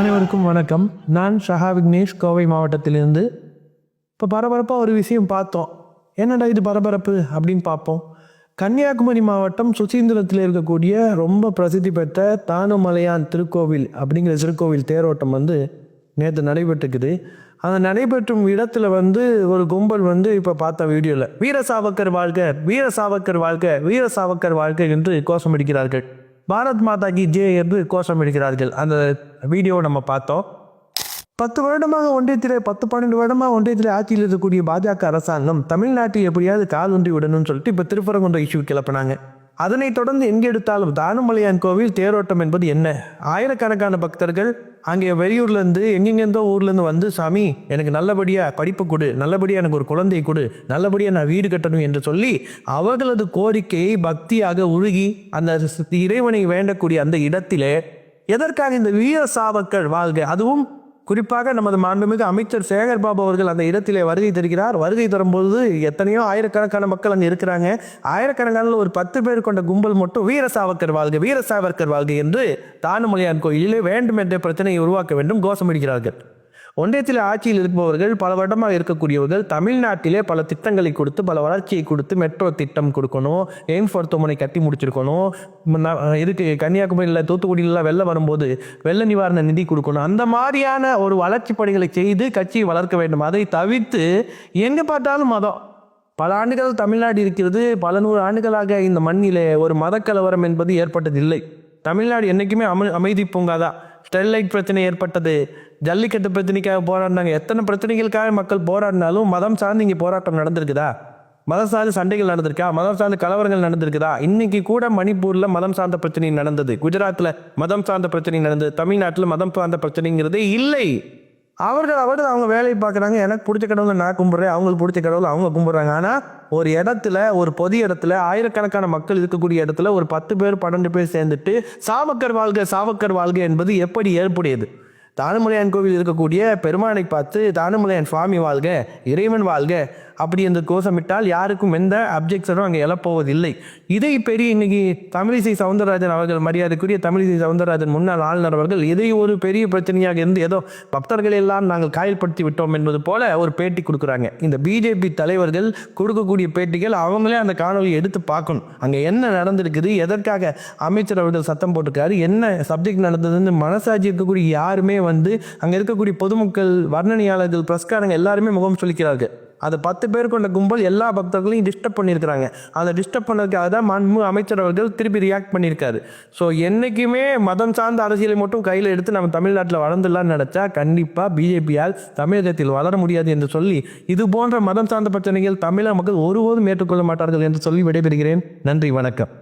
அனைவருக்கும் வணக்கம். நான் ஷஹா விக்னேஷ் கோவை மாவட்டத்திலிருந்து. இப்போ பரபரப்பாக ஒரு விஷயம் பார்த்தோம். என்னடா இது பரபரப்பு அப்படின்னு பார்ப்போம். கன்னியாகுமரி மாவட்டம் சுசீந்திரத்தில் இருக்கக்கூடிய ரொம்ப பிரசித்தி பெற்ற தானுமலையான் திருக்கோவில் அப்படிங்கிற திருக்கோவில் தேரோட்டம் வந்து நேற்று நடைபெற்றுக்குது. அந்த நடைபெற்றும் இடத்துல வந்து ஒரு கும்பல் வந்து இப்போ பார்த்த வீடியோவில் வீர சாவக்கர் வாழ்க வீர சாவக்கர் வாழ்க வீர சாவக்கர் வாழ்க என்று கோஷம் அடிக்கிறார்கள். பாரத் மாதா கி ஜே என்று கோஷம் எடுக்கிறார்கள் அந்த வீடியோவை நம்ம பார்த்தோம். பத்து வருடமாக ஒன்றியத்திலே பத்து பன்னெண்டு வருடமாக ஒன்றியத்திலே ஆட்சியில் இருக்கக்கூடிய பாஜக அரசாங்கம் தமிழ்நாட்டில் எப்படியாவது கால் ஒன்றி விடணும்னு சொல்லிட்டு இப்போ திருப்பரங்குன்ற இஷ்யூ கிளப்பினாங்க. அதனைத் தொடர்ந்து எங்கே எடுத்தாலும் தானுமலையான் கோவில் தேரோட்டம் என்பது என்ன? ஆயிரக்கணக்கான பக்தர்கள் அங்கே வெளியூர்லேருந்து எங்கெங்கேருந்தோ ஊர்லேருந்து வந்து சாமி எனக்கு நல்லபடியாக படிப்பு கொடு நல்லபடியாக எனக்கு ஒரு குழந்தை கொடு நல்லபடியாக நான் வீடு கட்டணும் என்று சொல்லி அவர்களது கோரிக்கையை பக்தியாக உருகி அந்த இறைவனை வேண்டக்கூடிய அந்த இடத்திலே எதற்காக இந்த வீர சாவக்கள் வாழ்க? அதுவும் குறிப்பாக நமது மாண்புமிகு அமைச்சர் சேகர் பாபு அவர்கள் அந்த இடத்திலே வருகை தருகிறார். வருகை தரும்போது எத்தனையோ ஆயிரக்கணக்கான மக்கள் அங்கே இருக்கிறாங்க. ஆயிரக்கணக்கான ஒரு பத்து பேர் கொண்ட கும்பல் மட்டும் வீர சாவக்கர் வாழ்க வீர சாவர்கர் வாழ்க என்று தானுமலையான் கோயிலிலே வேண்டும் என்ற பிரச்சனையை உருவாக்க வேண்டும் கோஷமிடுகிறார்கள். ஒன்றியத்தில் ஆட்சியில் இருப்பவர்கள் பல வருடமாக இருக்கக்கூடியவர்கள் தமிழ்நாட்டிலே பல திட்டங்களை கொடுத்து பல வளர்ச்சியை கொடுத்து மெட்ரோ திட்டம் கொடுக்கணும் எய்ம்ஸ் மருத்துவமனை கட்டி முடிச்சிருக்கணும். ந- இருக்கு கன்னியாகுமரியில் தூத்துக்குடியிலாம் வெள்ளம் வரும்போது வெள்ள நிவாரண நிதி கொடுக்கணும். அந்த மாதிரியான ஒரு வளர்ச்சி பணிகளை செய்து கட்சியை வளர்க்க வேண்டும். அதை தவிர்த்து எங்கே பார்த்தாலும் மதம். பல ஆண்டுகள் தமிழ்நாடு இருக்கிறது. பல நூறு ஆண்டுகளாக இந்த மண்ணிலே ஒரு மதக்கலவரம் என்பது ஏற்பட்டதில்லை. தமிழ்நாடு என்றைக்குமே அமை அமைதி பூங்காதான் ஸ்டெர்லைட் பிரச்சனை ஏற்பட்டது. ஜல்லிக்கட்டு பிரச்சனைக்காக போராடினாங்க. எத்தனை பிரச்சனைகளுக்காக மக்கள் போராடினாலும் மதம் சார்ந்து இங்கே போராட்டம் நடந்திருக்குதா? மதம் சார்ந்த சண்டைகள் நடந்திருக்கா? மதம் சார்ந்த கலவரங்கள் நடந்திருக்குதா? இன்னைக்கு கூட மணிப்பூரில் மதம் சார்ந்த பிரச்சனை நடந்தது. குஜராத்தில் மதம் சார்ந்த பிரச்சனை நடந்தது. தமிழ்நாட்டில் மதம் சார்ந்த பிரச்சனைங்கிறதே இல்லை. அவர்கள் அவர்கள் அவங்க வேலையை பார்க்குறாங்க. எனக்கு பிடிச்ச கடவுளை நான் கும்பிட்றேன். அவங்களுக்கு பிடிச்ச கடவுளை அவங்க கும்பிட்றாங்க. ஆனால் ஒரு இடத்துல ஒரு பொது இடத்துல ஆயிரக்கணக்கான மக்கள் இருக்கக்கூடிய இடத்துல ஒரு பத்து பேர் பன்னெண்டு பேர் சேர்ந்துட்டு சாவக்கர் வாழ்க சாவக்கர் வாழ்க என்பது எப்படி ஏற்புடையது? தானுமலையான் கோவில் இருக்கக்கூடிய பெருமானை பார்த்து தானுமலையான் சுவாமி வாழ்க இறைவன் வாழ்க அப்படி இந்த கோஷமிட்டால் யாருக்கும் எந்த அப்ஜெக்ஷனும் அங்கே எழப்போவதில்லை. இதை பெரிய இன்னைக்கு தமிழிசை சவுந்தரராஜன் அவர்கள் மரியாதைக்குரிய தமிழிசை சவுந்தரராஜன் முன்னாள் ஆளுநர் அவர்கள் இதை ஒரு பெரிய பிரச்சனையாக இருந்து ஏதோ பக்தர்கள் எல்லாம் நாங்கள் காயல்படுத்தி விட்டோம் என்பது போல ஒரு பேட்டி கொடுக்குறாங்க. இந்த பிஜேபி தலைவர்கள் கொடுக்கக்கூடிய பேட்டிகள் அவங்களே அந்த காணொலியை எடுத்து பார்க்கணும். அங்கே என்ன நடந்திருக்குது எதற்காக அமைச்சர் அவர்கள் சத்தம் போட்டிருக்காரு என்ன சப்ஜெக்ட் நடந்ததுன்னு மனசாட்சி இருக்கக்கூடிய யாருமே வந்து அங்கே இருக்கக்கூடிய பொதுமக்கள் வர்ணனையாளர்கள் பிரஸ்காரங்க எல்லாருமே முகம் சொல்லிக்கிறார்கள் அது பத்து பேர் கொண்ட கும்பல் எல்லா பக்தர்களையும் டிஸ்டர்ப் பண்ணியிருக்கிறாங்க. அந்த டிஸ்டர்ப் பண்ணதுக்காக தான் மண்மு அமைச்சர் அவர்கள் திருப்பி ரியாக்ட் பண்ணியிருக்காரு. ஸோ என்றைக்குமே மதம் சார்ந்த அரசியலை மட்டும் கையில் எடுத்து நம்ம தமிழ்நாட்டில் வளர்ந்துடலாம்னு நினச்சா கண்டிப்பாக பிஜேபியால் தமிழகத்தில் வளர முடியாது என்று சொல்லி இது போன்ற மதம் சார்ந்த பிரச்சனைகள் தமிழக மக்கள் ஒருபோதும் ஏற்றுக்கொள்ள மாட்டார்கள் என்று சொல்லி விடைபெறுகிறேன். நன்றி வணக்கம்.